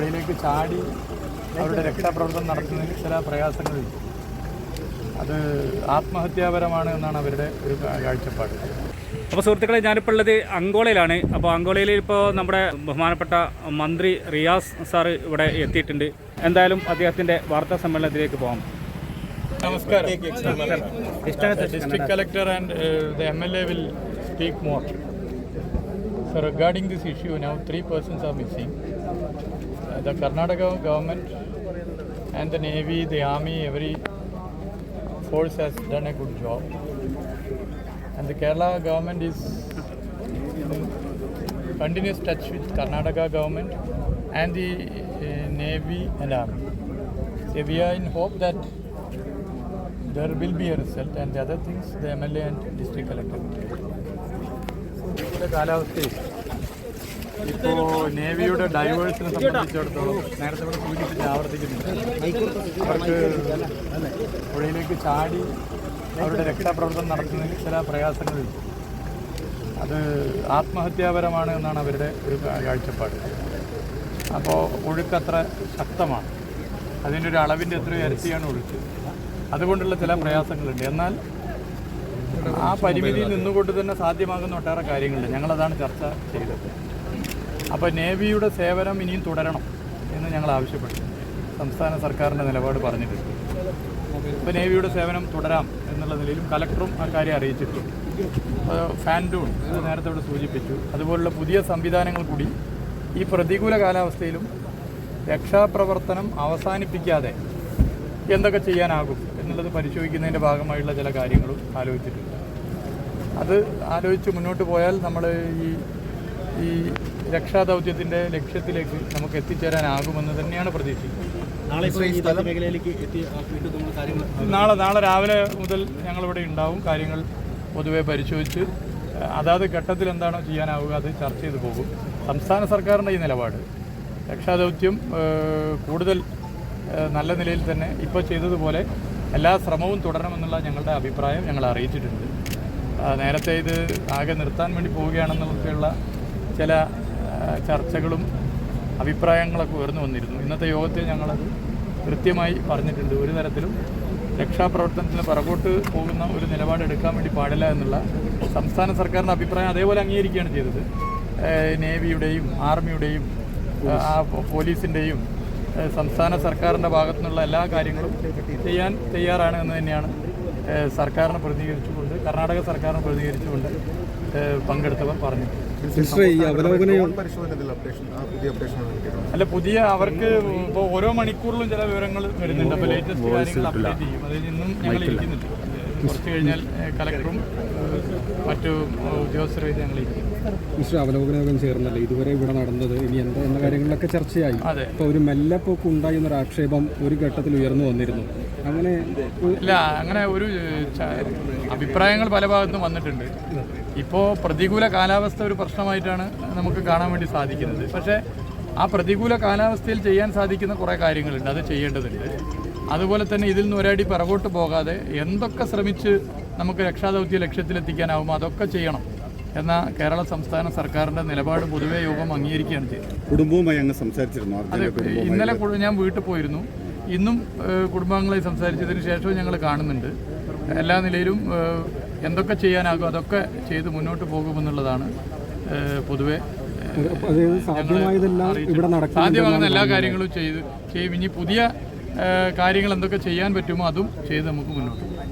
പുഴയിലേക്ക് ചാടി അവരുടെ രക്ഷാപ്രവർത്തനം നടത്തുന്നതിൽ ചില പ്രയാസങ്ങളിൽ അത് ആത്മഹത്യാപരമാണ് എന്നാണ് അവരുടെ ഒരു കാഴ്ചപ്പാട്. അപ്പോൾ സുഹൃത്തുക്കളെ ഞാനിപ്പോൾ ഉള്ളത് അങ്കോളയിലാണ് അപ്പോൾ അങ്കോളയിൽ ഇപ്പോൾ നമ്മുടെ ബഹുമാനപ്പെട്ട മന്ത്രി റിയാസ് സാറ് ഇവിടെ എത്തിയിട്ടുണ്ട്. എന്തായാലും അദ്ദേഹത്തിന്റെ വാർത്താ സമ്മേളനത്തിലേക്ക് പോകാം. നമസ്കാരം. District collector and the M L A will speak more. So regarding this issue, now three persons are missing. Uh, the Karnataka government and the Navy, the Army, every force has done a good job. And the Kerala government is in continuous touch with Karnataka government and the uh, Navy and Army. So we are in hope that there will be a result and the other things the MLA and district collector will do. ഇവിടെ കാലാവസ്ഥയിൽ ഇപ്പോൾ നേവിയുടെ ഡൈവേഴ്സിനെ സംബന്ധിച്ചിടത്തോളം നേരത്തെ ഇവിടെ സൂചിപ്പിച്ച് ആവർത്തിക്കുന്നുണ്ട്. അവർക്ക് പുഴയിലേക്ക് ചാടി അവരുടെ രക്ഷാപ്രവർത്തനം നടത്തുന്ന ചില പ്രയാസങ്ങളുണ്ട് അത് ആത്മഹത്യാപരമാണ് എന്നാണ് അവരുടെ ഒരു കാഴ്ചപ്പാട്. അപ്പോൾ ഒഴുക്കത്ര ശക്തമാണ്. അതിന്റെ ഒരു അളവിന്റെ എത്രയോ ഇരട്ടിയാണ് ഒഴുക്ക്. അതുകൊണ്ടുള്ള ചില പ്രയാസങ്ങളുണ്ട്. എന്നാൽ ആ പരിമിതിയിൽ നിന്നുകൊണ്ട് തന്നെ സാധ്യമാകുന്ന ഒട്ടേറെ കാര്യങ്ങളുണ്ട്. ഞങ്ങളതാണ് ചർച്ച ചെയ്തത്. അപ്പോൾ നേവിയുടെ സേവനം ഇനിയും തുടരണം എന്ന് ഞങ്ങൾ ആവശ്യപ്പെട്ടു. സംസ്ഥാന സർക്കാരിന്റെ നിലപാട് പറഞ്ഞിട്ടുണ്ട്. ഇപ്പോൾ നേവിയുടെ സേവനം തുടരാം എന്നുള്ള നിലയിലും കലക്ടറും ആ കാര്യം അറിയിച്ചിട്ടുണ്ട് അപ്പോൾ ഫാൻഡൂൺ അത് നേരത്തെ ഇവിടെ സൂചിപ്പിച്ചു. അതുപോലുള്ള പുതിയ സംവിധാനങ്ങൾ കൂടി ഈ പ്രതികൂല കാലാവസ്ഥയിലും രക്ഷാപ്രവർത്തനം അവസാനിപ്പിക്കാതെ എന്തൊക്കെ ചെയ്യാനാകും എന്നുള്ളത് പരിശോധിക്കുന്നതിന്റെ ഭാഗമായുള്ള ചില കാര്യങ്ങളും ആലോചിച്ചിട്ടുണ്ട്. അത് ആലോചിച്ച് മുന്നോട്ട് പോയാൽ നമ്മൾ ഈ ഈ രക്ഷാദൗത്യത്തിന്റെ ലക്ഷ്യത്തിലേക്ക് നമുക്ക് എത്തിച്ചേരാനാകുമെന്ന് തന്നെയാണ് പ്രതീക്ഷിക്കുന്നത്. നാളെ നാളെ രാവിലെ മുതൽ ഞങ്ങളിവിടെ ഉണ്ടാവും. കാര്യങ്ങൾ പൊതുവെ പരിശോധിച്ച് അതാത് ഘട്ടത്തിൽ എന്താണോ ചെയ്യാനാവുക അത് ചർച്ച ചെയ്തു പോകും. സംസ്ഥാന സർക്കാരിന്റെ ഈ നിലപാട് രക്ഷാദൗത്യം കൂടുതൽ നല്ല നിലയിൽ തന്നെ ഇപ്പോൾ ചെയ്തതുപോലെ എല്ലാ ശ്രമവും തുടരണമെന്നുള്ള ഞങ്ങളുടെ അഭിപ്രായം ഞങ്ങൾ അറിയിച്ചിട്ടുണ്ട്. നേരത്തെ ഇത് ആകെ നിർത്താൻ വേണ്ടി പോവുകയാണെന്നൊക്കെയുള്ള ചില ചർച്ചകളും അഭിപ്രായങ്ങളൊക്കെ ഉയർന്നു വന്നിരുന്നു. ഇന്നത്തെ യോഗത്തിൽ ഞങ്ങളത് കൃത്യമായി പറഞ്ഞിട്ടുണ്ട്. ഒരു തരത്തിലും രക്ഷാപ്രവർത്തനത്തിന് പുറകോട്ട് പോകുന്ന ഒരു നിലപാട് എടുക്കാൻ വേണ്ടി പാടില്ല എന്നുള്ള സംസ്ഥാന സർക്കാരിന്റെ അഭിപ്രായം അതേപോലെ അംഗീകരിക്കുകയാണ് ചെയ്തത്. നേവിയുടെയും ആർമിയുടെയും പോലീസിന്റെയും സംസ്ഥാന സർക്കാരിന്റെ ഭാഗത്തുനിന്നുള്ള എല്ലാ കാര്യങ്ങളും ചെയ്യാൻ തയ്യാറാണ് എന്ന് തന്നെയാണ് സർക്കാരിനെ പ്രതികരിച്ചുകൊണ്ട് കർണാടക സർക്കാരിനെ പ്രതികരിച്ചുകൊണ്ട് പങ്കെടുത്തവർ പറഞ്ഞു. സിസ്റ്റർ ഈ അവലോകനം പരിശോധനത്തിൽ അപ്ഡേഷൻ ആ പുതിയ അപ്ഡേഷൻ അല്ല പുതിയ അവർക്ക് ഇപ്പോൾ ഓരോ മണിക്കൂറിലും ചില വിവരങ്ങൾ വരുന്നുണ്ട്. അപ്പോൾ ലേറ്റസ്റ്റ് കാര്യങ്ങൾ അപ്ഡേറ്റ് ചെയ്യും. അതിൽ നിന്നും ഞങ്ങൾ ഇരിക്കുന്നുണ്ട്. കുറച്ച് കഴിഞ്ഞാൽ കലക്ടറും മറ്റു ഉദ്യോഗസ്ഥരും ഞങ്ങൾ ഇരിക്കും. മിസ്റ്റർ അവലോകന യോഗം ചേർന്നല്ലേ? ഇതുവരെ ഇവിടെ നടന്നത്. ഇനി എന്താ എന്ന കാര്യങ്ങളിലൊക്കെ ചർച്ചയായി. അപ്പോൾ ഒരു മെല്ലെപ്പോക്ക് ഉണ്ടായി എന്നൊരു ആക്ഷേപം ഒരു ഘട്ടത്തിൽ ഉയർന്നു വന്നിരുന്നു. അങ്ങനെ ഇല്ല അങ്ങനെ ഒരു അഭിപ്രായങ്ങൾ പല ഭാഗത്തും വന്നിട്ടുണ്ട്. ഇപ്പോൾ പ്രതികൂല കാലാവസ്ഥ ഒരു പ്രശ്നമായിട്ടാണ് നമുക്ക് കാണാൻ വേണ്ടി സാധിക്കുന്നത്. പക്ഷേ ആ പ്രതികൂല കാലാവസ്ഥയിൽ ചെയ്യാൻ സാധിക്കുന്ന കുറേ കാര്യങ്ങളുണ്ട്. അത് ചെയ്യേണ്ടതുണ്ട്. അതുപോലെ തന്നെ ഇതിൽ നിന്ന് ഒരടി പിറകോട്ട് പോകാതെ എന്തൊക്കെ ശ്രമിച്ച് നമുക്ക് രക്ഷാദൗത്യ ലക്ഷ്യത്തിലെത്തിക്കാനാവുമോ അതൊക്കെ ചെയ്യണം എന്ന കേരള സംസ്ഥാന സർക്കാരിന്റെ നിലപാട് പൊതുവേ യോഗം അംഗീകരിക്കുകയാണ് ചെയ്തത്. കുടുംബവുമായി അങ്ങ് സംസാരിച്ചിരുന്നു. ഇന്നലെ ഞാൻ വീട്ടിൽ പോയിരുന്നു. ഇന്നും കുടുംബാംഗങ്ങളെ സംസാരിച്ചതിന് ശേഷവും ഞങ്ങൾ കാണുന്നുണ്ട്. എല്ലാ നിലയിലും എന്തൊക്കെ ചെയ്യാനാകും അതൊക്കെ ചെയ്ത് മുന്നോട്ട് പോകുമെന്നുള്ളതാണ് പൊതുവെ സാധ്യമാകുന്ന എല്ലാ കാര്യങ്ങളും ചെയ്ത് ചെയ്യും. ഇനി പുതിയ കാര്യങ്ങൾ എന്തൊക്കെ ചെയ്യാൻ പറ്റുമോ അതും ചെയ്ത് നമുക്ക് മുന്നോട്ട് പോകാം.